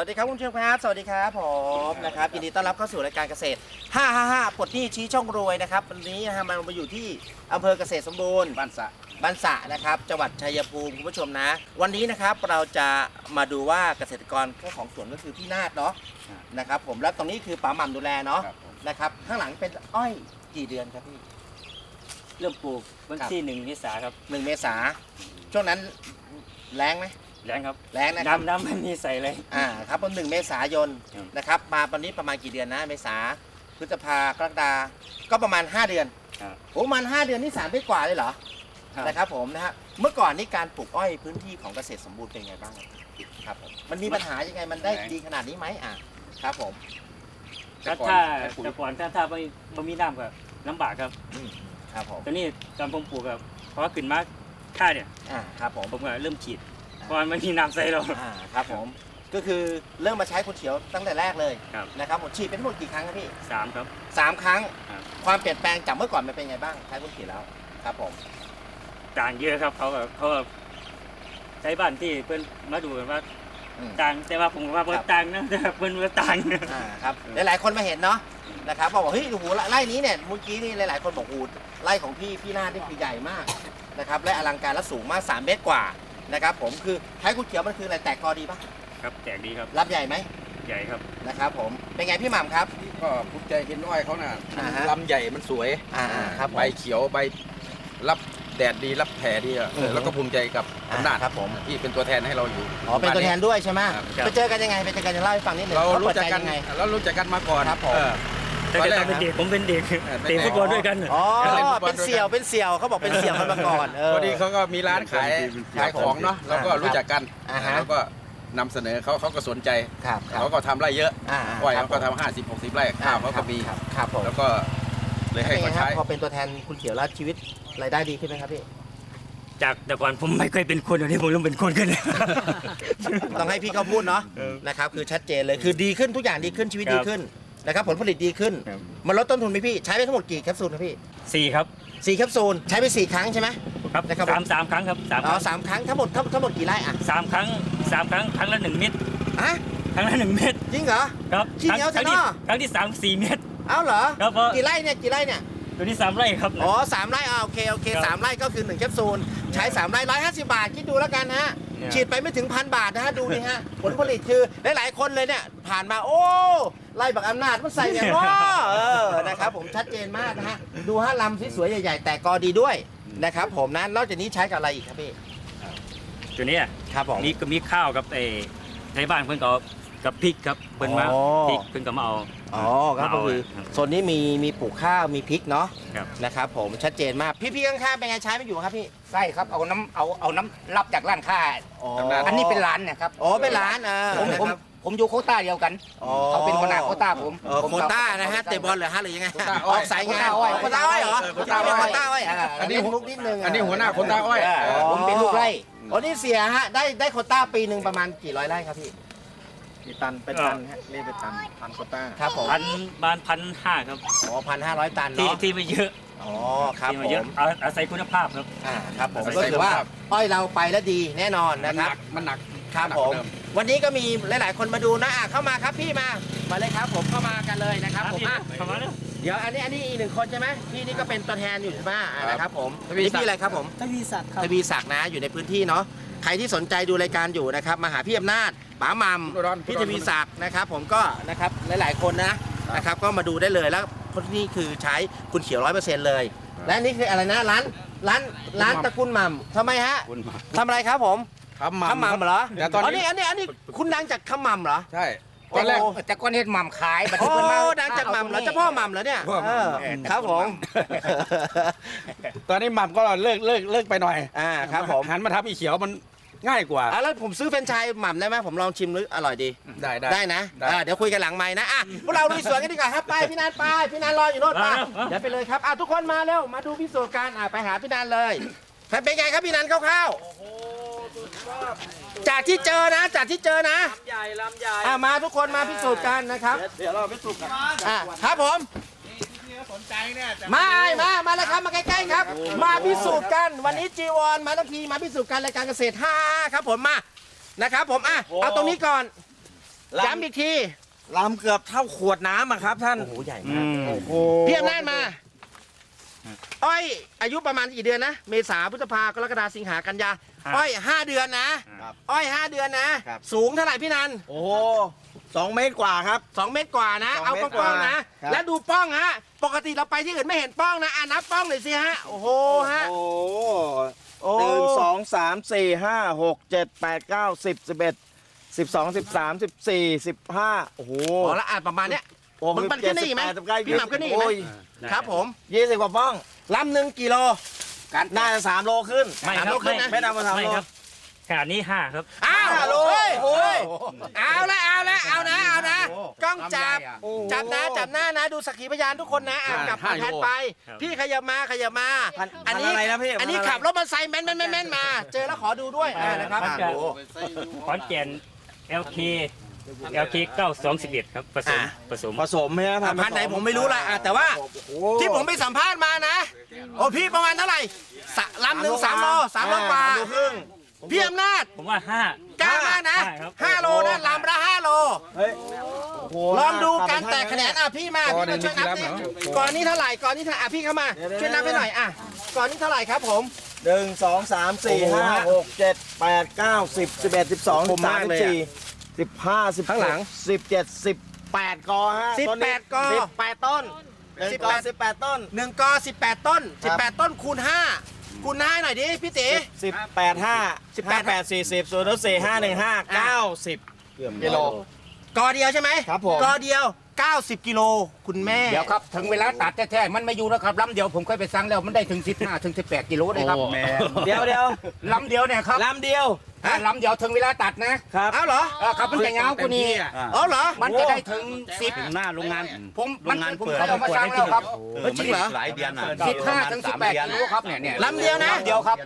วัสดีครับคุณผู้ชมครับ สวัสดีครับผมนะครับยินดีต้อนรับเข้าสู่รายการเกษตร 555ปลดหนี้ชี้ช่องรวยนะครับวันนี้นะฮะมันมาอยู่ที่อำเภอเกษตรสมบูรณ์บ้านสระบ้านสระนะครับจังหวัดชัยภูมิคุณผู้ชมนะ วันนี้นะครับเราจะมาดูว่าเกษตรกรเจ้าของสวนก็คือพี่นาฏเนาะนะครับผมแล้วตรงนี้คือป๋าหม่ำดูแลเนาะครับผมนะครับข้างหลังเป็นอ้อยกี่เดือนครับพี่เริ่มปลูกวันครับที่หนึ่งเมษาครับหนึ่งเมษาช่วงนั้นแรงไหม แรงครับแรงนะครับน้ำน้ำมันมีใส่เลยอ่าครับผมหนึ่งเมษายนครับนะครับมาตอนนี้ประมาณกี่เดือนนะเมษาพฤษภากรกฎาก็ประมาณ 5 เดือนครับโอ้ประมาณ 5 เดือนนี่สามได้กว่าเลยเหรอครับนะครับผมนะฮะเมื่อก่อนนี่การปลูกอ้อยพื้นที่ของเกษตรสมบูรณ์เป็นไงบ้างครับผมมันมีปัญหายังไงมันได้ดีขนาดนี้ไหมอะครับผมถ้าก่อนถ้าใช้ปุ๋ยแต่ก่อนถ้าถ้าไม่ไม่มีน้ำก็ลำบากครับอืมครับผมตอนนี้ตอนผมปลูกครับเพราะว่าขึ้นมาค่าเนี่ยอ่าครับผมผมก็เริ่มฉีด เพราะมันไม่มีน้ำใส่เราอ่าครับผม ก็คือเริ่มมาใช้คุณเขียวตั้งแต่แรกเลยครับ นะครับผมฉีดเป็นทั้งหมดกี่ครั้งครับพี่สามครับ สามครั้ง ครับ ความเปลี่ยนแปลงจากเมื่อก่อนมันเป็นไงบ้างใช้คุณเขียวแล้วครับผม ต่างเยอะครับ เขาก็เขาก็ใช้บ้านที่เพื่อนมาดูกันว่าอืม ต่างแต่ว่าผมว่าเพื่อนต่างนะแต่เพื่อนว่าต่างนะ อ่าครับหลายๆคนมาเห็นเนาะนะครับบอกว่าเฮ้ยโอ้โหไร่นี้เนี่ยเมื่อกี้นี่หลายๆคนบอกโอ้โหไร่ของพี่พี่นาฏนี่คือใหญ่มากนะครับและอลังการและสูงมาก 3 เมตรกว่า นะครับผมคือใช้กุเขียวมันคืออะไรแตกกอดีปะครับแจกดีครับรับใหญ่ไหมใหญ่ครับนะครับผมเป็นไงพี่หม่ำครับ ก็ภูมิใจเห็นอ้อยเขาน่ะอ่าฮะลำใหญ่มันสวยอ่าครับผมใบเขียวใบรับแดดดีรับแผลดีอะอือฮึแล้วก็ภูมิใจกับอ่าอำนาจครับผม ที่เป็นตัวแทนให้เราอยู่ อ๋อเป็นตัวแทนด้วยใช่ไหมครับ ไปเจอกันยังไงไปเจอกันจะเล่าให้ฟังนิดหนึงเราขรู้ปิดจักใจกันยังไง เรารู้จักกันมาก่อนครับผม เออแต่ตอนแรกตอนเป็นเด็กผมเป็นเด็กเออเป็นเตะเด็กฟุตบอลด้วยกันอ๋อเล่นฟุตบอลเป็นเสี่ยวเป็นเสี่ยวเขาบอกเป็นเสี่ยวกันมาก่อนเออพอดีเขาก็มีร้านขายขายของเนาะเราก็รู้จักกันอ่าฮะแล้วก็นำเสนอเขาเขาก็สนใจครับครับเขาก็ทำไร่เยอะอ่าอ้อยครับเขาก็ทำห้าสิบหกสิบไร่ข้าวเขาก็มีครับครับผมแล้วก็เลยให้เป็นไงเขาครับใช้พอเป็นตัวแทนคุณเขียวแล้วชีวิตรายได้ดีขึ้นไหมครับพี่จากแต่ก่อนผมไม่เคยเป็นคนเดี๋ยวนี้ผมเริ่มเป็นคนขึ้นแล้วต้องให้พี่เขาพูดเนาะนะครับคือชัดเจนเลยคือดีขึ้นทุกอย่างดีขึ้นชีวิตครับดีขึ้น นะครับผลผลิตดีขึ้น ครับ มันลดต้นทุนไหมพี่ใช้ไปทั้งหมดกี่แคปซูลครับพี่สี่ครับสี่แคปซูลใช้ไปสี่ครั้งใช่ไหม ครับนะครับสามสามครั้งครับสามคอ๋อรั้งสามครั้งทั้งหมดทั้งทั้งหมดกี่ไร่อะสามครั้งสามครั้งครั้งละหนึ่งเม็ดอะครั้งละหนึ่งเม็ดจริงเหรอ ครับขี้เหนียวครั้งจังที่เนอะ ครั้งที่สามสี่เม็ด เอ้าเหรอครับเพราะกี่ไร่เนี่ยกี่ไร่เนี่ยตัวนี้สามไร่ครับ อ๋อสามไร่อ่าโอเคโอเคครับสามไร่ก็คือหนึ่งแคปซูลใช้สามไร่ร้อยห้าสิบบาทคิดดูแล้วกันนะฮะเนี่ย ฉีดไปไม่ถึงพันบาทนะฮะดูดิฮะผลผลิตคือหลายๆคนเลยเนี่ยผ่านมาโอ้ ไล่บักอำนาจมันใส่เนี่ยว้าเออนะครับผมชัดเจนมากนะฮะดูฮะลำสวยๆใหญ่ ๆ แต่กอดีด้วยนะครับผมนะนอกจากนี้ใช้กับอะไรอีกครับพี่ตัวเนี้ยครับผมมีก็มีข้าวกับไอ้ในบ้านเพื่อนก็กับพริกครับเพื่อนมาอ๋อพริกเพื่อนก็มาเอาอ๋อครับเอาก็คือครับโซนนี้มีมีปลูกข้าวมีพริกเนาะครับนะครับผมชัดเจนมากพี่ๆข้างๆเป็นไงใช้ไม่อยู่ครับพี่ใช่ครับเอาน้ำเอาเอาน้ำรับจากร้านค้าอ๋ออันนี้เป็นร้านเนี่ยครับอ๋อเป็นร้านเออผมนะ ผมครับผมอยู่โควต้าเดียวกันอ๋อ เขาเป็นคนหน้าโควต้าผมเออผมโควต้านะฮะเตะบอลเหรอฮะหรือยังไงโควต้าอ้ออยอกสายงานโควต้าอ้อยโควต้าอ้อยเหรอเออโควต้าอ้อยโควต้าอ้อยอะอันนี้เล่มุกนิดนึงะอันนี้หัวหน้าคนตาอ้อยเออผมเป็นลูกไร่ อ๋อนี่เสียฮะได้ได้โควต้าปีหนึ่งประมาณกี่ร้อยไร่ครับพี่มีตันเป็นตันฮะเรียกเป็นตันตันโควต้าครับผมพันบานพันห้าครับ อ๋อพันห้าร้อยตันที่เนาะที่ไม่เยอะอ๋อครับที่ผไม่เยอะมเอาอาศัยคุณภาพครับ อ่าครับผมใส่ก็ถือว่าคุณภาพอ้อยเราไปแล้วดีแน่นอนมันะนคหรันับกมันหนักครับหนักผกม ว่าเดิวันนี้ก็มีหลาย ๆ คนมาดูนะอะเข้ามาครับพี่มา มาเลยครับ ผมเข้ามากันเลยนะครับผมอะประมาณนั้นเดี๋ยวอันนี้อันนี้อีกหนึ่งคนใช่ไหมพี่นี่ก็เป็นตัวแทนอยู่ใช่ไหมอะนะครับผมทวีนี่ศักดิ์พี่อะไรครับผมทวีศักดิ์ครับทวีศักดิ์นะอยู่ในพื้นที่เนาะใครที่สนใจดูรายการอยู่นะครับมาหาพี่อำนาจป๋าหมัมอุดรพี่ทวีศักดิ์นะครับ ผมก็นะครับหลาย ๆ คนนะนะครับก็มาดูได้เลยแล้วคนที่นี่คือใช้คุณเขียวร้อยเปอร์เซ็นต์เลย และนี่คืออะไรนะร้านร้านร้านตระกูลหม่ำทำไมฮะคุณมาทำอะไรครับผม ทำหขมำเหรอแต่ตอนนี้อันนี้อันนี้อันนี้คุณดังจากขมำเหรอ ใช่ตอนแรกโอ้แต่ก้อนเฮ็ดหม่ำขายบัดโอ้นี้เพิ่นมาดังจากหม่ำเหรอเจ้าพ่อหม่ำเหรอเนี่ยพ่อหม่ำเออครับผม ตอนนี้หม่ำก็เลิกเลิกเลิกไปหน่อยอ่าครับผมหันมาทำอีเขียวมันง่ายกว่าอะแล้วผมซื้อแฟรนไชส์หม่ำได้ไหมผมลองชิมหรืออร่อยดี ได้ได้ได้นะได้อ่าเดี๋ยวคุยกันหลังไม้นะอะพวกเราลุยสวนกันดีกว่าครับไปพี่นันไปพี่นันรออยู่โน่นไปมาแล้วเดี๋ยวไปเลยครับอะทุกคนมาเร็วมาดูพิสูจน์กันอะไปหาพี่นันเลยเป็นไงครับพี่นันคร่าวๆ จากที่เจอนะ จากที่เจอนะลำใหญ่ลำใหญ่อะมาทุกคนมาพิสูจน์กันนะครับเดี๋ยวเราไปสูบกันอะครับผมมาไอ้มามาแล้วครับมาใกล้ๆครับ มาพิสูจน์กัน วันนี้จีวรมาทั้งทีมาพิสูจน์กันรายการเกษตร5ครับผมมานะครับ ผมอะเอาตรงนี้ก่อนย้ำอีกทีลำเกือบเท่าขวดน้ำอะครับ ท่านโอ้โหใหญ่อืมากมโอ้โหพี่อำนาจมาอ้อยอายุประมาณกี่เดือนนะ เมษาพฤษภากรกฎาสิงหากันยา อ้อยห้าเดือนนะครับอ้อยห้าเดือนนะครับสูงเท่าไหร่พี่นันโอ้โหสองเมตรกว่าครับสองเมตรกว่านะสองเอาเมตรป้องๆนะกว่าครับแล้วดูป้องฮะ ปกติเราไปที่อื่นไม่เห็นป้องนะอ่านับป้องหน่อยสิฮะ โอ้โหฮะ โอ้โหโอ้หนึ่งสองสามสี่ห้าหกเจ็ดแปดเก้าสิบสิบเอ็ดสิบสองสิบสามสิบสี่สิบห้าโอ้โหอ๋อแล้วอ่านประมาณเนี้ยโอ้มันมันขึ้นได้อีกไหมสิบแปดสิบเก้าพี่หม่ำขึ้นได้อีกไหมโยครับผมยี่สิบกว่าป้องลำหนึ่งกิโล การน่าจะสามโลขึ้นไม่คสามรัโลบขึ้นไม่นะไม่นำมาสามไม่โลครับขนาดนี้ห้าครับ อ้าวห้าโลเฮ้ยโอ้โหเฮ้ยเอาละเอาละเอานะเอานะกล้องจับ โอ้โห จับนะจับหน้านะ ดูสักขีพยานทุกคนนะอะอ่ากลับห้าแพนโลไป ครับ พี่ขยับมาขยับมา พันอันนี้ พันอะไรนะพี่อันนี้พันอะไรขับรถมาใส่แม่นแม่นแม่นแม่นมา เจอแล้วขอดูด้วยอ่านะครับมันจะขอนแก่น LK LK 9211ครับผสมอ่า ผสม ผสมใช่ไหมพันไหนผมไม่รู้ละอะแต่ว่า โอ้โห ที่ผมไปสัมภาษณ์มานะ โอ้พี่ประมาณเท่าไหร่สะลำหนึ่งสามโลสามโลกว่าสามโลครึ่ง พี่อำนาจผมว่าห้า กล้ามากนะใช่ครับ ห้าโลนะลำละห้าโล เฮ้ยโอ้โหลองดูการแตกคะแนนอะพี่มาพี่มาช่วยนับสิก่อนนี้เท่าไหร่ก่อนนี้เท่าอะพี่เข้ามาช่วยนับให้หน่อยอะก่อนนี้เท่าไหร่ครับผม หนึ่งสองสามสี่โอ้โหห้าหกเจ็ดแปดเก้าสิบสิบเอ็ดสิบสองผสิมบสามมากสิเลยบอะสี่ สิบห้าสิบข้างหลังสิบเจ็ดสิบแปดกอฮะสิบต้นนี้แปดกอ สิบแปดต้นหนึ่งสิบกอแปดสิบแปดต้น หนึ่งกอสิบแปดต้นคสิรับบแปดต้นคูณห้าคูณห้าหน่อยดิพี่ตีสิบแปดห้าสิบห้าแปแปดดสี่สิบศูนย์สี่ห้าหนึ่งห้าเก้าสิบ กิโล กอเดียวใช่ไหมครับผม กอเดียว 90 กิโลคุณแม่ เดี๋ยวครับ ถึงเวลาตัดแท้ๆมันไม่อยู่แล้วครับลำเดียวผมเคยไปสั่งแล้วมันได้ถึง 15 ถึง 18 กิโลเลยครับเดี๋ยวเดี๋ยวลำเดียวเนี่ยครับ ลำเดียว ถ้าลำเดียวถึงเวลาตัดนะครับเอาเหรอเออครับมันจะเงากว่านี้เอาเหรอมันจะได้ถึง10ถึงหน้าโรงงาน ผมมันโรงงานผมเปิดเคยเอามาสั่งแล้วครับเฮ้ยจริงเหรอหลายเดือนอะ15ถึง18กิโลครับเนี่ยเนี่ยลำเดียวนะลำเดียวครับ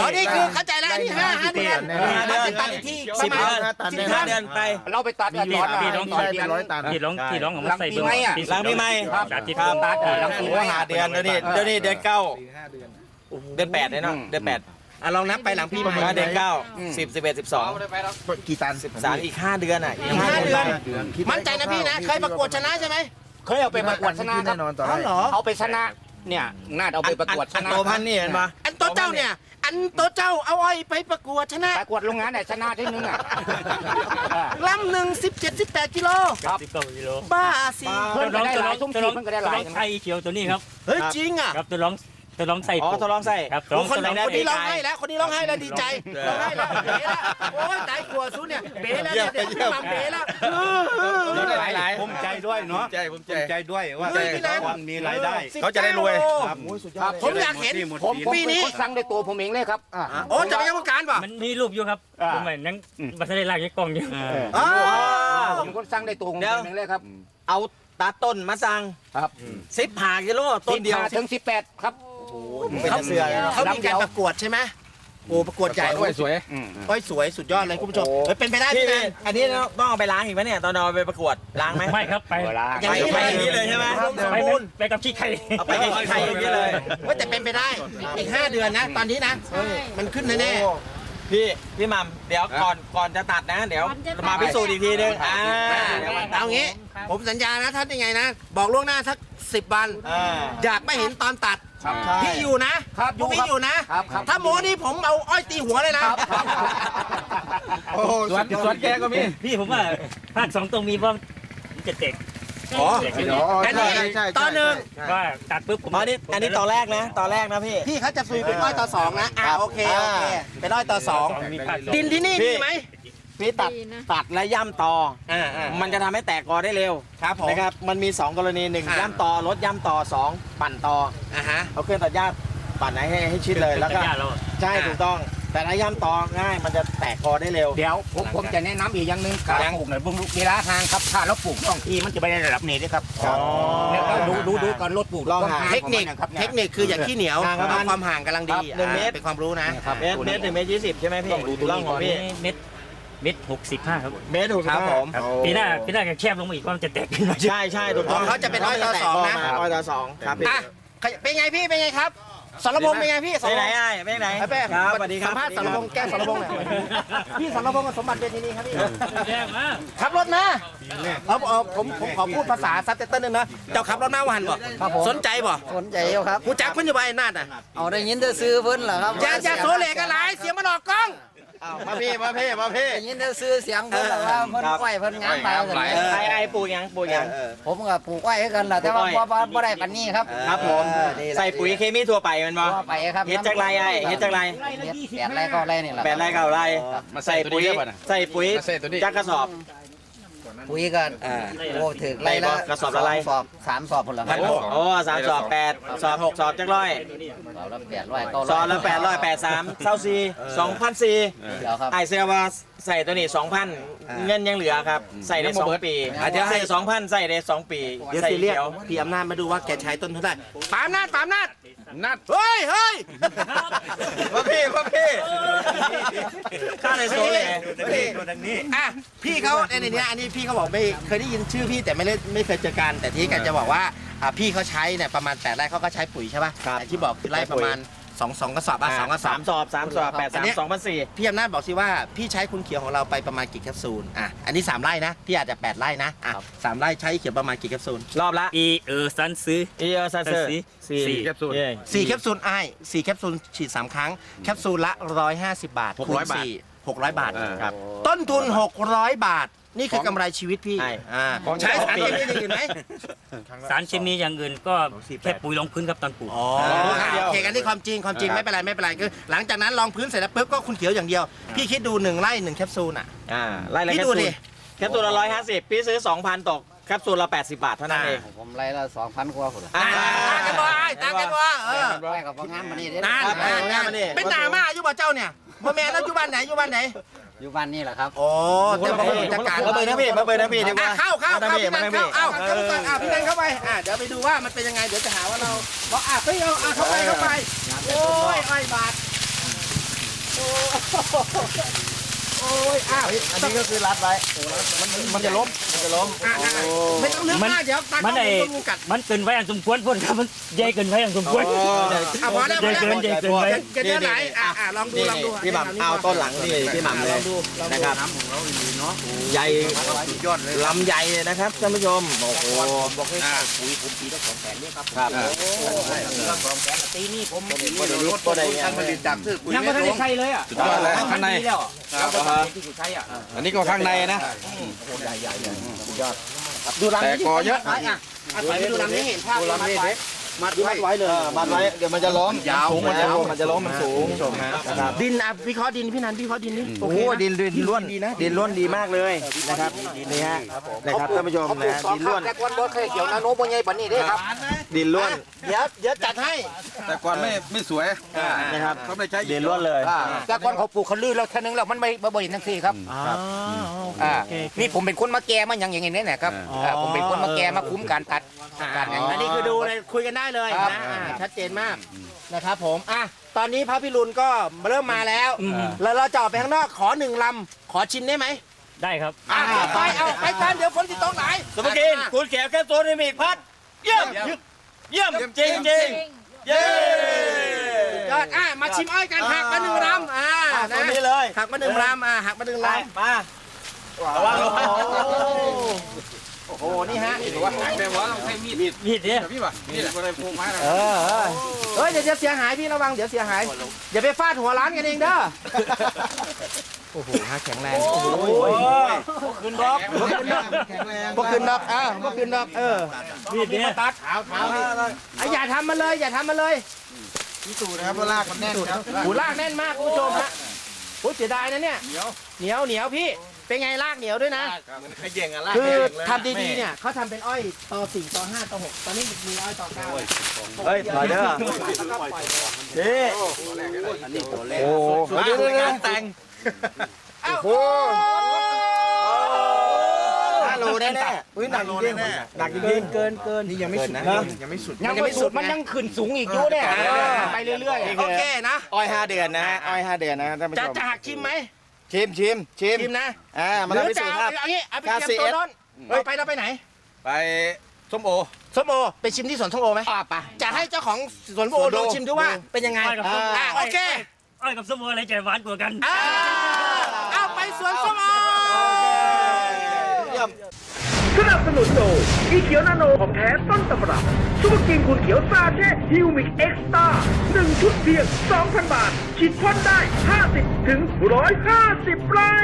อ๋อนี่คือเข้าใจแล้วอันนี่ห้าห้าเดือนห้าเดือนมันจะตัดอีกทีปสิระบมาณเดือนสิบห้าเดืเดืออนนไปเราไปตัดมีกันมีตอนมีร้องตอนเดือนที่ร้องที่ร้องของมันใส่เบอหลังปีใหม่อะหลังปีใหม่ครับจากที่ครับตัดเออหลังโอ้โหหาเดือนเดี๋ยวนี้เดี๋ยวนี้เดือนเก้าเดือนแปดเลยเนาะเดือนแปด อะลองนับไปหลังพี่ใหม่มาเดือนเก้าสิบสิบเอ็ดสิบสองกี่ตันสิบสามอีกห้าเดือนอะอีกห้าเดือน มั่นใจนะพี่นะ เคยประกวดชนะใช่ไหมเคยเอาไปประกวดชนะครับเอาเหรอเอาไปชนะเนี่ยน่าเอาไปประกวดชอันนะโตพันนี่เห็นปะอันโตเจ้าเนี่ย อันโตเจ้าเอาอ้อยไปประกวดชนะประกวดโรงงานไหนชนะที่นึงอะลำหนึ่งสิบเจ็ดสิบแปดกิโลครับสิบเก้ากิโลบ้าสิเพิ่มตัวก็ร้องได้ตัวหร้ลาอยงทุ่มตัวทีร้องมันก็ได้หลายตัวร้องไทยเขียวตัวนี้ครับ เฮ้ยจริงอะครับตัวร้อง ตัวร้องใส่อ๋อทดลองใส่ครับโอ้คนตัวไหนร้องคนนี้ร้องไห้แล้ว คนนี้ร้องไห้แล้วดีใจร้องไห้แล้วเบ๋แล้วโอ้ยตายกลัวซูเนี่ยเบ๋แล้วเนี่ยเด็กพี่หมัมเบ๋แล้วหลายภูมิใจด้วยเนาะใจผมใจภูมิใจด้วยว่าเฮ้ยพี่นันคนมีรายได้เขาจะได้รวยครับครับผมอยากเห็นหมดผมปีผมปีเป็นนี้คนสั่งด้วยตัวผมเองเลยครับอ่าโอ้จะไปยังกรรมการป่ะมันมีรูปอยู่ครับอ่าผมเหมือนยังบัตรได้ลากยังกล้องอยู่อ๋อผมเป็นคนสั่งด้วยตัวผมเดี๋ยวเองเลยครับ เอาตาต้นมาสั่งครับสิบหากิโลต้นเดียว15ถึง18ครับ เป็นเสือเลยเนาะเขามีการประกวดใช่ไหมโอ้ประกวดใหญ่สวยสวยอ้อยสวยสุดยอดเลยคุณผู้ชมเฮ้ยเป็นไปได้พี่พี่นันอันนี้ต้องเอาไปล้างอีกไหมเนี่ยตอนเอาไปประกวดล้างไหมไม่ครับ ไป เวลาอย่างนี้ไปอย่างนี้เลยใช่ไหมไปไปไปกับขี้ไข่เอาไปไข่ไข่อย่างนี้เลย เฮ้ยแต่เป็นไปได้อีก5เดือนนะ ตอนนี้นะมันขึ้นแน่โอ้พี่พี่หมัมเดี๋ยวก่อนก่อนจะตัดนะ เดี๋ยวมาพิสูจน์อีกทีนึงอ่าเดี๋ยวมาๆเอางี้ ผมสัญญานะท่านยังไงนะ บอกล่วงหน้าสักสิบวัน อ่าอยากไม่เห็นตอนตัด ใช่พี่อยู่นะครับอยู่พี่อยู่นะครับครับ ถ้าโมนี่ผมเอาอ้อยตีหัวเลยนะ โอ้โหสวนสวนแกก็มี พี่ผมว่าภาคสองตรงมีว่าจะเด็กอ๋อเด็กอันนี้ตอนหนึ่งว่าตัดปุ๊บผมอันนี้อันนี้ตอนแรกนะตอนแรกนะพี่ พี่เขาจะซุยเป็นอ้อยต่อสองนะ อ่าครับโอเคโอเคอ่าเป็นอ้อยต่อสอง มีภาคสองดินที่นี่พี่มีไหม พี่ตัดดีนะ ตัดและย่ำตออ่าอ่ามันจะทำให้แตกกอได้เร็วครับผม นะครับมันมี 2 กรณีหนึ่งอ่า ย่ำตอลดย่ำตอ2ปั่นตออ่าฮะ เอาเครื่องตัดหญ้าปั่นให้ให้ให้ชิดเลยแล้วก็ป็นญาติเราใช่อ่า ถูกต้อง แต่ถ้าย่ำตอง่ายมันจะแตกกอได้เร็ว เดี๋ยวผมผมจะแนะนำอีกอย่างหนึ่งการปลูกเนี่ยผมเวลาทางครับถ้าเราปลูกต้องทีมันจะไปในระดับนี้ด้วยครับอ๋อเนี่ยเราดูดูดูก่อนรถปลูกลองหา เทคนิคครับเทคนิคคืออย่าขี้เหนียวห่างประมาณเอาความห่างกำลังดีครับหนึ่งเมตร อ่าเป็นความรู้นะครับเมตรเมตรถึงเมตรยี่สิบใช่ไหมพี่ต้องดูตัวนี้ร่องของพี่ เม็ด เม็ดหกสิบห้าครับเมตรถูกครับผม ครับปีหน้าปีหน้าจะแคบลงมาอีกว่ามันจะแตกขึ้นมาใช่ใช่ถูกต้องอ๋อเขาจะเป็นอ้อยตอสองนะอ้อยตอสองครับพี่อะขยเป็นไงพี่เป็นไงครับสรพงษ์เป็นไงพี่สไปรไหนพงษ์ไอ้ไปไหนไอ้แป้งครับสวัสดีครับ สัมภาษณ์สรพงษ์แก้วสรพงษ์หน่อยพี่สรพงษ์กับสมบัติเป็นที่นี่ครับพี่แจ้งมาขับรถมาเอาเอาผมผมขอพูดภาษาซับไตเติ้ลหนึงนะเจ้าขับรถมาวันบ่สนใจบ่สนใจอยู่ครับกูจักเพิ่นอยู่ใบหน้าน่ะเอาได้ยินแต่ซื้อเพิ่นเหรอครับอย่าอย่าโซเลกอะไรเสียงมันออกกล้อง อ้าวมาพี่มาพี่มาพี่ได้ยินแต่ซื้อเสียงเพิ่นเหรอว่าเพิ่นครับไหวเพิ่นงามไปกันไอ้ไอ้ปลูกยังปลูกยังผมก็ปลูกไว้ให้กันแหละแต่ว่าปลูกไว้บ่บ่บ่ได้ปันนี้ครับครับผมใส่ปุ๋ยเคมีทั่วไปแมันบ่บ่ไปครับเฮ็ดจากไรไอ้เฮ็ดจากไรเฮ็ดแปดไรก็ไรนี่แหละแปดไรเก้าไรมาใส่ใส่ตัวนี้ปุ๋ยเรียกว่าน่ะ ใส่ปุ๋ยมาใส่ตัวนี้จักกระสอบ ปุ๋ยก็โอ้ถึกไรละกระสอบละไรสอบสามสอบพุ่นละครับโอ้โอ้สามสอบแปดสอบหกสอบจักร้อยสอบละแปดร้อยเก้าสอบละแปดร้อยแปดสามเศร้าสี่สองพันสี่เดี๋ยวครับไอเซลว่าใส่ตัวนี้สองพันเงินยังเหลือครับ ใส่ได้สองปีอะเดี๋ยวให้ ใส่สองพันใส่ได้สองปีเดี๋ยวใส่สิเรียกเขียวพี่อำนาจมาดูว่าแกใช้ต้นเท่าไหร่ปามนาดปามนาดนัดเฮ้ยเฮ้ย พ่อพี่พ่อพี่ข้า ในโซเลยอะพี่เขาในในเนี้ยอันนี้พี่เขาบอกไม่เคยได้ยินชื่อพี่แต่ไม่ได้ไม่เคยเจอกัน แต่ที่กันจะบอกว่าอะพี่เขาใช้เนี่ยประมาณแปดไร่เขาก็ใช้ปุ๋ยใช่ป่ะแต่ที่บอกคือไร่ประมาณสองสองกระสอบอะสองกระสอสาบ มสอบสามสอบแปดอัสานมเนี้ย สองพันสี่พี่อำนาจบอกสิว่าพี่ใช้คุณเขียวของเราไปประมาณกี่แคปซูลอะอันนี้ 3 ไร่นะ พี่อาจจะ 8 ไร่นะอะสามไร่ใช้เขียวประมาณกี่แคปซูลรอบละอีเออซันซื้อ เอเอร์ซาเซอร์สี่สี่สี่แคปซูลเย้สี่แคปซูลไอ้สี่แคปซูลฉีด 3 ครั้ง แคปซูลละ 150 บาทหกคูร้ณอยบาท สี่ หกร้อยบาทเออครับ ต้นทุน 600 บาท นี่คือกำไรชีวิตพี่ใช่ อ่าของใช้สารของเคมีอย่างอื่นไหมสารเคมีอย่างอื่นก็แค่ปุ๋ยลงพื้นกับตอนปลูก อ๋ออะโอเคกันที่ความจริงความจริงไม่เป็นไรไม่เป็นไรคือ หลังจากนั้นลองพื้นเสร็จแล้วปุ๊บก็คุณเขียวอย่างเดียว พี่คิดดูหนึ่งไร่หนึ่งแคปซูลอะ อ่าไล่ละพี่แคปดูซูลดิแคปซูลละร้อยห้าสิบพี่ซื้อสองพันตกแคปซูลละแปดสิบบาทเท่านั้นเองผมไรละสองพันกว่าพุ่นละอ่า ตามกันบ่ไอ้ตามกันบ่เออไรกับบ่งามมานี่เด้นานครับนานเอานานมานี่เป็นหนามาอยู่บ่เจ้าเนี่ย บ่แม่นแล้วอยู่บ้านไหนอยู่บ้านไหนอยู่บ้านนี่แหละครับ โอ้แต่บ่เป็นจัดการมาเบอร์นะพี่มาเบอร์นะพี่ดีกอะว่าเข้าเข้ามาเข้าพี่พี่มานันพี่เข้าเอ้าเข้าก่อนอะพี่นันเข้าไปอะเดี๋ยวไปดูว่ามันเป็นยังไงเดี๋ยวจะหาว่าเราบอกอะเฮ้ยเอาอะเข้าไปเข้าไปโอ้ยอ้อยบาทโอ้โอ้ ยอ้าวอันนี้ก็คือรัดไว้มันจะล้มมันจะล้มอะอะอะไม่ต้องลึกมันมากเดี๋ยวตามันกล้ไอ้องงูกัดมันเกินไว้อันสมควรพ่นครับมันใหญ่เกินไว้อันสมควร อะพอแล้วพอใหญ่แล้วเกินใหญ่เกินไปจะเจอไหนอะอะลองดูลองดูพี่หม่ำเอาต้นหลังนี่พี่หม่ำเลยลองดูลองดูนะครับใหญ่ลำใหญ่เลยนะครับท่านผู้ชมโอ้โหบอกให้ปุ๋ยผมปีละสองแสนนี่ครับครับสองแสนตีนี่ผมก็ได้รู้ก็ได้ยังผลิตจากพืชปุ๋ยยังไม่ทันได้ใช้เลยอะสุดยอดเลยข้างในแล้วที่อยู่ใช้อะอันนี้ก็ข้างในนะดูลำแต่นี้กอเยอะอะอะถอยไปดูลำนี้เห็นภาพลำนี้ มัดไว้มัดไว้เลยมัดไว้เดี๋ยวมันจะล้มยาวสูงมันจะล้มมันจะล้มมันสูงนะครับดินอะวิเคราะห์ดินพี่นันวิเคราะห์ดินนี่โอ้โหดินดินดินล้วนดีนะดินล้วนดีมากเลยนะครับนี่ฮะนะครับท่านผู้ชมนะฮะดินล้วนแต่คนบ่เคยเกี่ยวนาโนบ่ใหญ่ปานนี้เด้ครับ ดินล้วนเดี๋ยวเดี๋ยวจัดให้ แต่ก่อนไม่ไม่สวยนะครับเขาไม่ใช้ดินล้วนเลยแต่ก่อนเขาปลูกเขาลื้อแล้วแค่นึงแล้วมันไม่ไม่เห็นทั้งสี่ครับครับอ่านี่ผมเป็นคนมาแก่มาอย่างอย่างนี้เนี่ยครับอ่าผมเป็นคนมาแก่มาคุ้มการตัดการอย่างอันนี้คือดูเลยคุยกันได้เลยครับนะอ่าชัดเจนมากนะครับผมอะตอนนี้พระพิรุณก็เริ่มมาแล้วแล้วเราจะออกไปข้างนอกขอหนึ่งลำขอชิมได้ไหมได้ครับ อะไปเอาไปกันเดี๋ยวฝนติดตรงไหนสมกินคุณแขวแค่ตัวนี้มีอีกพัด เยี่ยม เยี่ยม จริงจริงเย้ยอดอะมาชิมอ้อยกันหักมาหนึ่งลำอ่าตรงนะนี้เลยหักมาหนึ่งลำอะหักมาหนึ่งไปลมาระวังระวังำ โอ้โห นี่ฮะมีดเนี่ยพี่ป่ะนี่แหละก็เลยปลูกไม้เออเออเฮ้ยเดี๋ยวจะเสียหายพี่ระวังเดี๋ยวเสียหายอย่าไปฟาดหัวร้านกันเองเด้อโอ้โหฮะแข็งแรงโอ้โหขึ้นดอกขึ้นดอกพวกขึ้นดอกอะพวกขึ้นดอกเออมีดเนี่ยตัดเท้าเท้าอะอย่าทำมันเลยอย่าทำมันเลยพิสูจน์นะครับว่าลากมันแน่นครับหูลากแน่นมากคุณผู้ชมฮะโอ้ยเสียดายนะเนี่ยเหนียวเหนียวเหนียวพี่ เป็นไงลากเหนียวด้วยนะขย่งอะลากคือทำดีๆเนี่ยเขาทำเป็นอ้อยต่อสี่ต่อห้าต่อหกตอนนี้มีอ้อยต่อเก้าเฮ้ยถอยเด้อแล้วก็ปล่อยนี่โอ้โหเดี๋ยวเดี๋ยวเดี๋ยวแต่งเอ้าโอ้ห้าโลแน่แน่อุ้ยหนักจริงหนักจริงเกินเกินนี่ยังไม่สุดนะยังไม่สุดยังไม่สุดมันยังขึ้นสูงอีกอยู่เนี่ยไปเรื่อยโอเคนะอ้อยห้าเดือนนะฮะอ้อยห้าเดือนนะท่านผู้จะชมจะหักชิมไหม ชิมชิมชิมชิมนะอ่าหมันรืทำอพิจะสูจน์เอาครับ เอางี้เอาไปเตรียม KCS ตัวโน้นเราไปเราไปไหนไปส้มโอ ส้มโอไปชิมที่สวนส้มโอไหมอ่าไป จะให้เจ้าของสวนส้มโอลองชิมดูว่าเป็นยังไงอ้อยกับส้มอ่าโอเคอ้อยกับส้มโออะไรจะหวานกว่ากัน อ่าเอาไปสวนส้มโอ เยี่ยม สนับสนุนโดยอีเขียวนาโนของแท้ต้นตำรับซุปเปอร์กินคุณเขียวซาเช่ฮิวมิกเอ็กซ์ตาหนึ่งชุดเพียง 2,000 บาท ฉีดพ่นได้ 50 ถึง 150 ไร่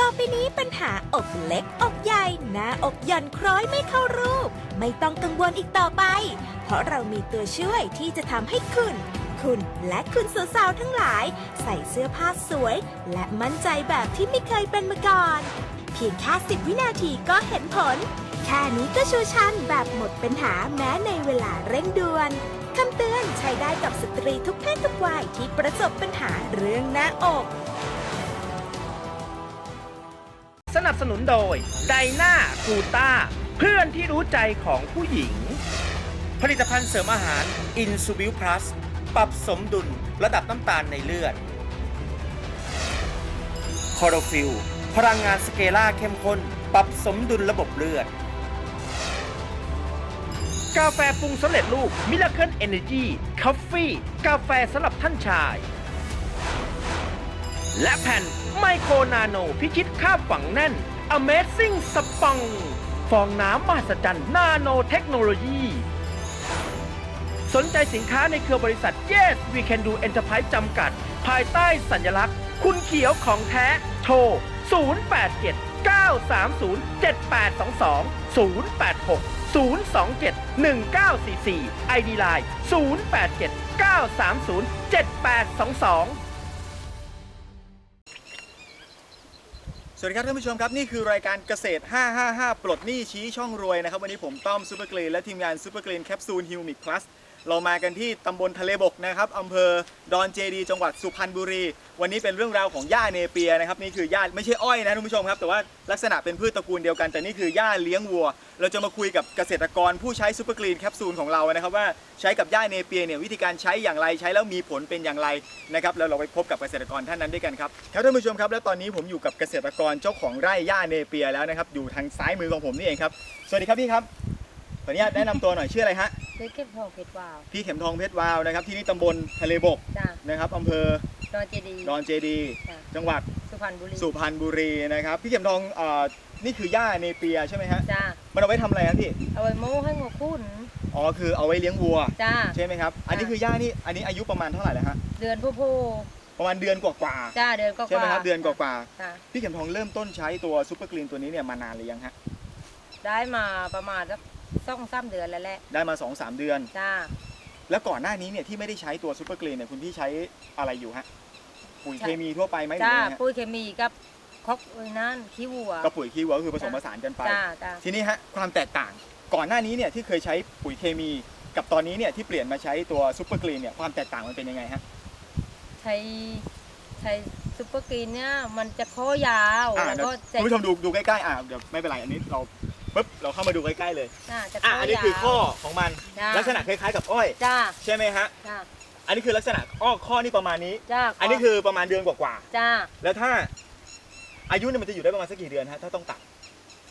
ต่อไปนี้ปัญหาอกเล็กอกใหญ่หน้าอกหย่อนคล้อยไม่เข้ารูป ไม่ต้องกังวลอีกต่อไป เพราะเรามีตัวช่วยที่จะทำให้คุณ คุณและคุณสาวๆทั้งหลาย ใส่เสื้อผ้าสวย และมั่นใจแบบที่ไม่เคยเป็นมาก่อน เพียงแค่10วินาทีก็เห็นผล แค่นี้ก็ชูชันแบบหมดปัญหาแม้ในเวลาเร่งด่วนคำเตือนใช้ได้กับสตรีทุกเพศทุกวัยที่ประสบปัญหาเรื่องหน้าอก สนับสนุนโดยไดนากูต้า เพื่อนที่รู้ใจของผู้หญิง ผลิตภัณฑ์เสริมอาหารอินซูบิลพลัส ปรับสมดุลระดับน้ำตาลในเลือดคอโรฟิลพลังงานสเกล่าเข้มข้น ปรับสมดุลระบบเลือด กาแฟปรุงสำเร็จรูปมิลเคิลเอเนจีคอฟฟี่กาแฟสำหรับท่านชาย และแผ่นไมโครนาโนพิชิตค่าบฝังแน่น Amazing สปองฟองน้ำมหัศจรรย์นาโนเทคโนโลยี สนใจสินค้าในเครือบริษัท Yes We Can Do Enterprise จำกัด ภายใต้สัญลักษณ์ คุณเขียวของแท้ โทร 087 930 7822 086 027 1944 ID Line 087 930 7822สวัสดีครับท่านผู้ชมครับ นี่คือรายการเกษตร 555 ปลดหนี้ชี้ช่องรวยนะครับ วันนี้ผมต้อมซูเปอร์กรีนและทีมงานซูเปอร์กรีนแคปซูลฮิวมิกพลัส เรามากันที่ตำบลทะเลบกนะครับอำเภอดอนเจดี จังหวัดสุพรรณบุรี วันนี้เป็นเรื่องราวของหญ้าเนเปียนะครับนี่คือหญ้าไม่ใช่อ้อยนะท่านผู้ชมครับ แต่ว่าลักษณะเป็นพืชตระกูลเดียวกันแต่นี่คือหญ้าเลี้ยงวัว เราจะมาคุยกับเกษตรกรผู้ใช้ซูเปอร์กรีนแคปซูลของเรานะครับว่าใช้กับหญ้าเนเปียเนี่ยวิธีการใช้อย่างไรใช้แล้วมีผลเป็นอย่างไรนะครับแล้วเราไปพบกับเกษตรกรท่านนั้นด้วยกันครับครับท่านผู้ชมครับ แล้วตอนนี้ผมอยู่กับเกษตรกรเจ้าของไร่หญ้าเนเปียแล้วนะครับอยู่ทางซ้ายมือของผมนี่เองครับสวัสดีครับพี่ครับ ขออนุญาตแนะนำตัวหน่อยชื่ออะไรฮะ เล็กเก็บทองเพชรวาวพี่เข็มทองเพชรวาวนะครับ ที่นี่ตำบลทะเลบกจ้านะครับอำเภอดอนเจดีดอนเจดีจ้ะจังหวัดสุพรรณบุรีสุพรรณบุรีนะครับ พี่เข็มทองเอ่อนี่คือหญ้าเนเปียใช่ไหมฮะ จ้ามันเอาไว้ทำอะไรครับพี่ เอาไว้โม้ให้งัวคุ้นอ๋อ คือเอาไว้เลี้ยงวัว จ้าใช่ไหมครับ อันนี้คือหญ้านี่ อันนี้อายุประมาณเท่าไหร่แล้วฮะ เดือนผู้ผู้ประมาณเดือนกว่าจ้าเดือนก็ๆ ใช่ไหมครับ เดือนกว่าจ้าๆพี่เข็มทองเริ่มต้นใช้ตัวซูเปอร์กรีนตัวนี้เนี่ยมานานหรือยังฮะ ได้มาประมาณสัก สองสามเดือนแล้วแหละได้มา2-3เดือน จ้าแล้วก่อนหน้านี้เนี่ยที่ไม่ได้ใช้ตัวซูเปอร์กรีนเนี่ยคุณพี่ใช้อะไรอยู่ฮะปุ๋ยเคมีทั่วไปไหมหรือจ้ายังไงฮะปุ๋ยเคมีกับคอกเอ้ยนั่นขี้วัว ก็ปุ๋ยคีย์เวิร์ดคือผสมผสานกันไป จ้าจ้าทีนี้ฮะความแตกต่างก่อนหน้านี้เนี่ยที่เคยใช้ปุ๋ยเคมี กับตอนนี้เนี่ยที่เปลี่ยนมาใช้ตัวซูเปอร์กรีนเนี่ยความแตกต่างมันเป็นยังไงฮะ ใช้ใช้ซุปเปอร์กรีนเนี่ยมันจะข้อยาวอ่าแล้วเดี๋ยวก็จะ คุณผู้ชมดูดูใกล้ๆอ่าเดี๋ยวไม่เป็นไรอันนี้เรา ปุ๊บเราเข้ามาดูใกล้ๆเลยจ้าจะอะข้ออันนี้ยาวคือข้อของมันจ้าลักษณะคล้ายๆกับอ้อย จ้าใช่ไหมฮะจ้าอันนี้คือลักษณะอ้อข้อนี่ประมาณนี้ จ้าอันนี้คือประมาณเดือนกว่าจ้าๆแล้วถ้าอายุเนี่ยมันจะอยู่ได้ประมาณสักกี่เดือนฮะถ้าต้องตัด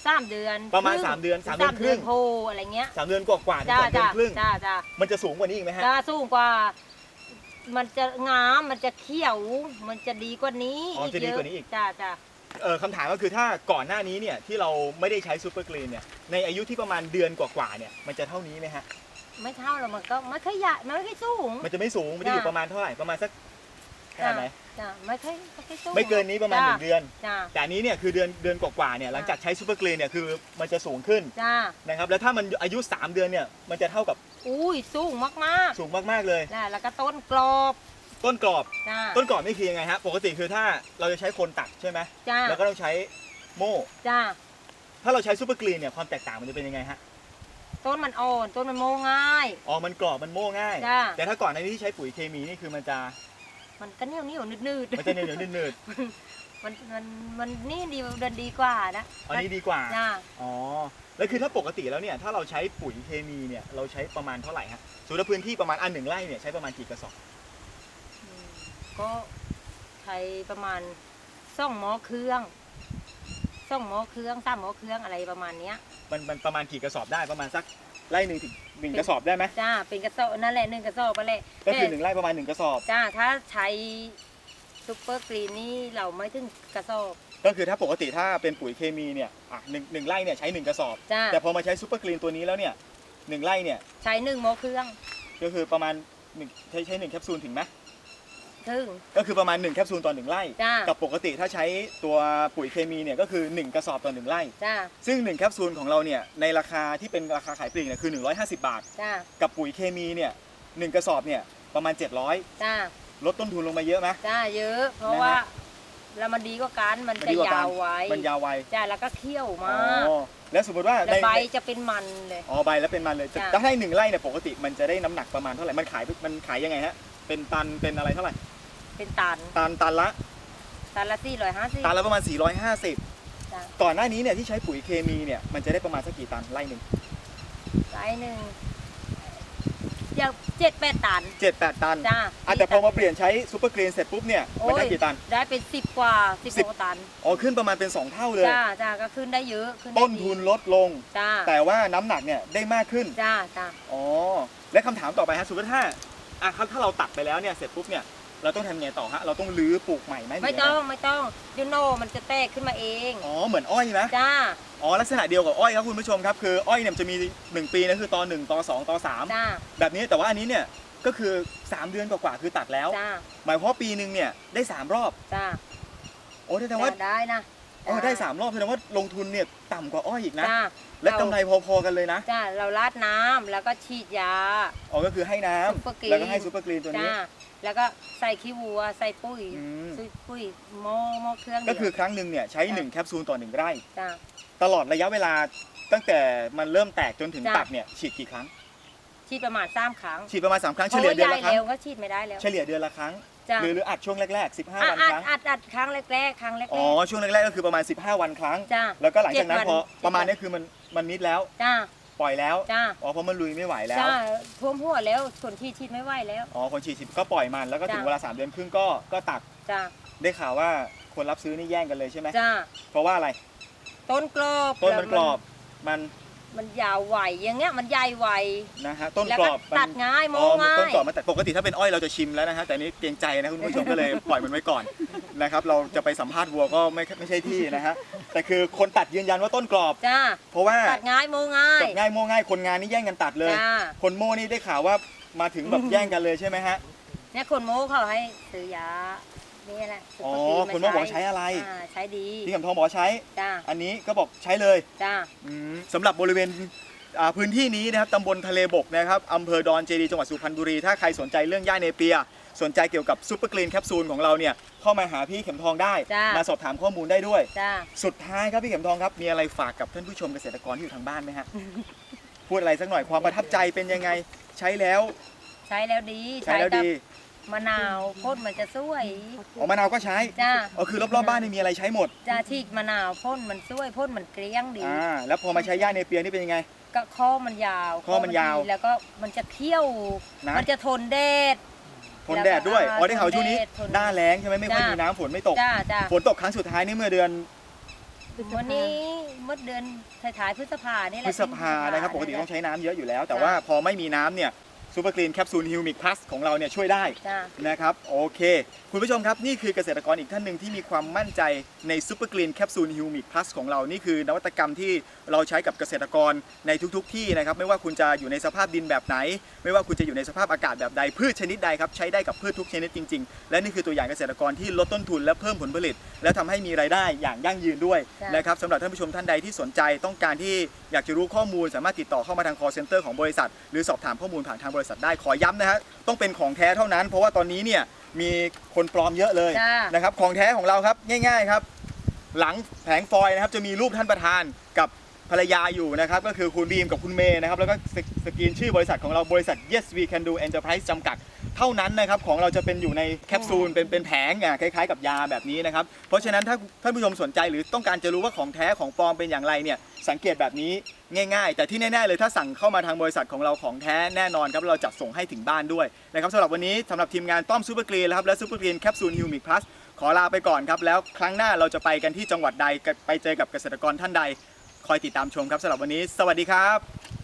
สามเดือนประมาณคงสามเดือนสามเดือนครึ่ง โพอะไรเงี้ยสามเดือนกว่าๆถึงจ้าสามเดือจ้านครึ่งจ้าจ้ามันจะสูงกว่านี้อีกไหมฮะ จ้าสูงกว่า มันจะงามมันจะเขียว มันจะดีกว่านี้อ๋อจะดีกว่านี้อีก จ้าจ้า เออคำถามก็คือถ้าก่อนหน้านี้เนี่ยที่เราไม่ได้ใช้ซูเปอร์กรีนเนี่ยในอายุที่ประมาณเดือนกว่าๆเนี่ยมันจะเท่านี้ไหมฮะไม่เท่าหรอกมันก็ไม่ค่อยใหญ่มันไม่ค่อยสูง มันจะไม่สูงมันจะอยู่จ้ะประมาณเท่าไหร่ประมาณสักขนาดไหนจ้าไม่ค่อยไม่ค่อยสูงไม่เกินนี้ประมาณหนึ่งเดือน จ้าแต่อันนี้เนี่ยคือเดือนเดือนกว่าๆเนี่ยหลังจากใช้ซูเปอร์กรีนเนี่ยคือมันจะสูงขึ้นจ้านะครับแล้วถ้ามันอายุ 3 เดือนเนี่ยมันจะเท่ากับอุ้ยสูงมากสูงมากๆเลยๆจ้าแล้วก็ต้นกรอบ ต้นกรอบ จ้า ต้นกรอบนี่คือยังไงฮะ ปกติคือถ้าเราจะใช้คนตัดใช่ไหมจ้า แล้วก็ต้องใช้โม่ จ้า ถ้าเราใช้ซูเปอร์กรีนเนี่ยความแตกต่างมันจะเป็นยังไงฮะ ต้นมันอ่อน ต้นมันโมง่าย อ๋อ มันกรอบ มันโม่ง่าย จ้ะ แต่ถ้าก่อนหน้านี้ที่ใช้ปุ๋ยเคมีนี่คือมันจะ มันก็เหนียวเหนียวนืดนืดๆมันจะเหนียวๆนืดมันมันมันนี่ดีเดินดีกว่านะๆอันนี้ดีกว่า จ้า อ๋อ แล้วคือถ้าปกติแล้วเนี่ยถ้าเราใช้ปุ๋ยเคมีเนี่ยเราใช้ประมาณเท่าไหร่ฮะสมมติว่าพื้นที่ประมาณอันหนึ่งไร่เนี่ยใช้ประมาณกี่กระสอบอืม ก็ใช้ประมาณสองหม้อเครื่องสต้องหม้อเครื่องสามหม้อเครื่องอะไรประมาณเนี้ย มันมันประมาณกี่กระสอบได้ประมาณสักไร่หนึ่งถึงหนึ่งกระสอบได้ไหมจ้าเป็นกระสอบนั่นแหละหนึ่งกระสอบไปเลยก็คือหนึ่งไร่ประมาณหนึ่งกระสอบจ้าถ้าใช้ซุปเปอร์กรีนนี่เราไม่ถึงกระสอบ ก็คือถ้าปกติถ้าเป็นปุ๋ยเคมีเนี่ยอะหนึ่งหนึ่งไร่เนี่ยใช้หนึ่งกระสอบ จ้า แต่พอมาใช้ซูเปอร์กรีนตัวนี้แล้วเนี่ยหนึ่งไร่เนี่ยใช้หนึ่งหม้อเครื่อง ก็คือประมาณหนึ่งใช้ใช้หนึ่งแคปซูลถึงไหม ถึงก็คือประมาณ 1 แคปซูลต่อหนึ่งไร่ จ้ากับปกติถ้าใช้ตัวปุ๋ยเคมีเนี่ยก็คือ 1 กระสอบต่อหนึ่งไร่ จ้าซึ่ง 1 แคปซูลของเราเนี่ยในราคาที่เป็นราคาขายปลีกเนี่ยคือ 150 บาท จ้ากับปุ๋ยเคมีเนี่ยหนึ่งกระสอบเนี่ยประมาณ 700 จ้าลดต้นทุนลงมาเยอะไหม จ้าเยอะ เพราะนะฮะ ว่าแล้วมันดีกว่ากันมันมันจะดีกว่ากันยาวไว้มันยาวไวจ้าแล้วก็เคี่ยวอ๋มาอกแล้วสมมติว่าแล้วในใบจะเป็นมันเลย อ๋อใบแล้วเป็นมันเลยจ้ะ ถ้าให้หนึ่งไร่เนี่ยปกติมันจะได้น้ำหนักประมาณเท่าไหร่ มันขายมันขายยังไงฮะ เป็นตันเป็นอะไรเท่าไหร่ เป็นตันตันตันละตันละสี่ร้อยห้าสิบตันละประมาณจ้ะ450ก่อนหน้านี้เนี่ยที่ใช้ปุ๋ยเคมีเนี่ยมันจะได้ประมาณสักกี่ตันไร่หนึ่งไซส์หนึ่งเดี๋ยวเจ็ดแปดตันเจ็ดแปดตันจ้าอะแต่พอมาเปลี่ยนใช้ซูเปอร์กรีนเสร็จปุ๊บเนี่ยมันได้กี่ตัน ได้เป็นสิบกว่าสิบสิบกว่าตันอ๋อขึ้นประมาณเป็น 2 เท่าเลย จ้าจ้าก็ขึ้นได้เยอะขึ้นได้ต้นดีทุนลดลง จ้าแต่ว่าน้ำหนักเนี่ยได้มากขึ้น จ้าจ้าอ๋อ และคำถามต่อไปฮะสมมติถ้าอะครับถ้าเราตัดไปแล้วเนี่ยเสร็จปุ๊บเนี่ย เราต้องทำไงต่อฮะ เราต้องรื้อปลูกใหม่ไหมหรืไม่ยัต้องไม่ต้องยูโนมันจะแตกขึ้นมาเองอ๋อเหมือนอ้อยนะ จ้าอ๋อลักษณะเดียวกับอ้อยครับคุณผู้ชมครับคืออ้อยเนี่ยมันจะมี 1 ปีนะคือตอน1ตอน2ตอน3จ้าแบบนี้แต่ว่าอันนี้เนี่ยก็คือ 3 เดือนกว่าๆคือตัดแล้ว จ้าหมายความว่าปีหนึ่งเนี่ยได้ 3 รอบ จ้าโอ้แสดงว่าจ้าได้นะเออได้ 3 รอบแสดงว่าลงทุนเนี่ยต่ำกว่าอ้อยอีกนะ จ้าและกำไรพอๆกันเลยนะจ้าเราราดน้ำแล้วก็ฉีดยาอ๋อก็คือให้น้ซุปเปอร์กรีำนแล้วก็ให้ซูเปอร์กรีนตัวนี้ จ้า แล้วก็ใส่ขี้วัว ใส่ปุ๋ยอืมใส่ปุ๋ยหม้อหม้อเครื่องก็คือเดียวครั้งหนึ่งเนี่ยใช้1แคปซูลต่อ1ไร่ จ้าตลอดระยะเวลาตั้งแต่มันเริ่มแตกจนถึงจ้ะ ตัดเนี่ยฉีดกี่ครั้ง ฉีดประมาณสามครั้งฉีดประมาณ3ครั้งเพเฉราะลี่ยว่าเดือนใหญ่ละครั้ง เร็วก็ฉีดไม่ได้แล้วเฉลี่ยเดือนละครั้ง จ้าหรือหรืออัดช่วงแรกๆ 15 อะวันอัดครั้ง อัดอัดครั้งแรกๆครั้งแรก อ๋อ ช่วงแรกๆก็คือประมาณ 15 วันครั้งๆจ้าแล้วก็หลังจากนั้นเจ็ดพอวันประมาณเจ็ดวันนี้คือมันมันนิดแล้วจ้า ปล่อยแล้ว จ้า อ๋อเพราะมันลุยไม่ไหวแล้ว จ้าท่วมหัวแล้วคนที่ฉีดไม่ไหวแล้ว อ๋อคนฉีดก็ปล่อยมันแล้วก็ถึงจ้ะ เวลา3เดือนครึ่งก็ก็ตัดจ้า ได้ข่าวว่าคนรับซื้อนี่แย่งกันเลยใช่ไหมจ้า เพราะว่าอะไรต้นกรอบต้นมันแล้วกรอบมัน มันยาวไหวอย่างเงี้ยมันใหญ่ไหวนะฮะต้นแล้วกรก็อบมันตัดง่ายโมอ๋อง่าต้นย กรอบมันแต่ปกติถ้าเป็นอ้อยเราจะชิมแล้วนะฮะแต่นี่เกรงใจนะคุณผู้ชมก็เลยปล่อยมันไว้ก่อนนะครับเราจะไปสัมภาษณ์วัวก็ไม่ไม่ใช่ที่นะฮะแต่คือคนตัดยืนยันว่าต้นกรอบ จ้า เพราะว่าตัดง่ายโมง่าย ตัดง่ายโม่ง่ายคนงานนี่แย่งกันตัดเลย จ้า คนโม่นี่ได้ข่าวว่ามาถึงแบบแย่งกันเลยใช่ไหมฮะ เนี่ยคนโมเขาให้ซื้อยา นี่แหละอ๋อซุปเปร์กรีคนโม้บอกใช้อะไราใช้ดีพี่คำทองบอกว่าใช้ จ้าอันนี้ก็บอกใช้เลยจ้าอืมสำหรับบริเวณอ่าพื้นที่นี้นะครับตำบลทะเลบกนะครับอำเภอดอนเจดีจังหวัดสุพรรณบุรี ถ้าใครสนใจเรื่องย่าเนเปีย สนใจเกี่ยวกับซูเปอร์กรีนแคปซูลของเราเนี่ยเข้ามาหาพี่เข็มทองได้ จ้ามมาสอบถามข้อมูลได้ด้วย จ้าสุดท้ายครับพี่เข็มทองครับ มีอะไรฝากกับท่านผู้ชมเกษตรกรที่อยู่ทางบ้านไหมฮะ พูดอะไรสักหน่อยความประทับใจเป็นยังไง ใช้แล้ว ใช้แล้วดีใช้แล้วกับดี มะนาวพ่นมันจะสวยอ๋อมะนาวก็ใช้จ้าอ๋อคือรอบๆบ้านนี่มีอะไรใช้หมดจ้าฉีกมะนาวพ่นมันสวยพ่นมันเกลี้ยงดีอ่าแล้วพอมาใช้ย่าเนเปียนี่เป็นยังไง ก็ข้อมันยาวข้อมันยาวดีแล้วก็มันจะเคี้ยวนะมันจะทนแดดทนแดดด้วยอ๋อได้ข่าวช่วงนี้ทนแดดทนหน้าแล้งใช่ไหมไม่ค่อยจ้ะมีน้ำฝนไม่ตกจ้าจ้าฝนตกครั้งสุดท้ายนี่เมื่อเดือนวันนี้เมื่อเดือนท้ายๆพฤษภานี่แหพละฤษภานะครับปกติต้องใช้น้ำเยอะอยู่แล้ว แต่ว่าพอไม่มีน้ำเนี่ย ซูเปอร์กรีนแคปซูลฮิวมิกพลัสของเราเนี่ยช่วยได้จ้า นะครับโอเค คุณผู้ชมครับนี่คือเกษตรกรอีกท่านหนึ่งที่มีความมั่นใจในซูเปอร์กรีนแคปซูลฮิวมิกพลัสของเรานี่คือนวัตกรรมที่เราใช้กับเกษตรกรในทุกๆทที่นะครับ ไม่ว่าคุณจะอยู่ในสภาพดินแบบไหน ไม่ว่าคุณจะอยู่ในสภาพอากาศแบบใดพืชชนิดใดครับใช้ได้กับพืชทุกชนิดจริง ๆ และนี่คือตัวอย่างเกษตรกรที่ลดต้นทุนและเพิ่มผลผลิต และทำให้มีรายได้อย่างยั่งยืนด้วยจ้ะนะครับสำหรับท่านผู้ชมท่านใดที่สนใจต้องการที่อยากจะรู้ข้อมูล สามารถติดต่อเข้ามาทาง call center ของบริษัท หรือสอบถามข้อมูลผ่านทางบริษัทได้ขอย้ำนะฮะต้องเป็นของแท้เท่านั้น เพราะว่าตอนนี้เนี่ยมีคนปลอมเยอะเลยจ้านะครับของแท้ของเราครับง่าย ๆครับ หลังแผงฟอยล์นะครับจะมีรูปท่านประธานกับ ภรรยาอยู่นะครับ ก็คือคุณบีมกับคุณเมย์นะครับ แล้วก็สกรีนชื่อบริษัทของเราบริษัท Yes We Can Do Enterprise จำกัด เท่านั้นนะครับ ของเราจะเป็นอยู่ในแคปซูลเป็นเป็นแผงอะคล้ายๆ กับยาแบบนี้นะครับ เพราะฉะนั้นถ้าท่านผู้ชมสนใจหรือต้องการจะรู้ว่าของแท้ของปลอมเป็นอย่างไรเนี่ยสังเกตแบบนี้ง่าย ๆ แต่ที่แน่ๆเลยถ้าสั่งเข้ามาทางบริษัทของเราของแท้แน่นอนครับเราจัดส่งให้ถึงบ้านด้วยนะครับสำหรับวันนี้สำหรับทีมงานต้อมซูเปอร์กรีนครับและซูเปอร์กรีนแคปซูลฮิวมิกพลัสขอลาไปก่อนครับแล้วครั้งหน้าเราจะไปกันที่จังหวัดใดไปเจอกับเกษตรกรท่านใด คอยติดตามชมครับสำหรับวันนี้ สวัสดีครับ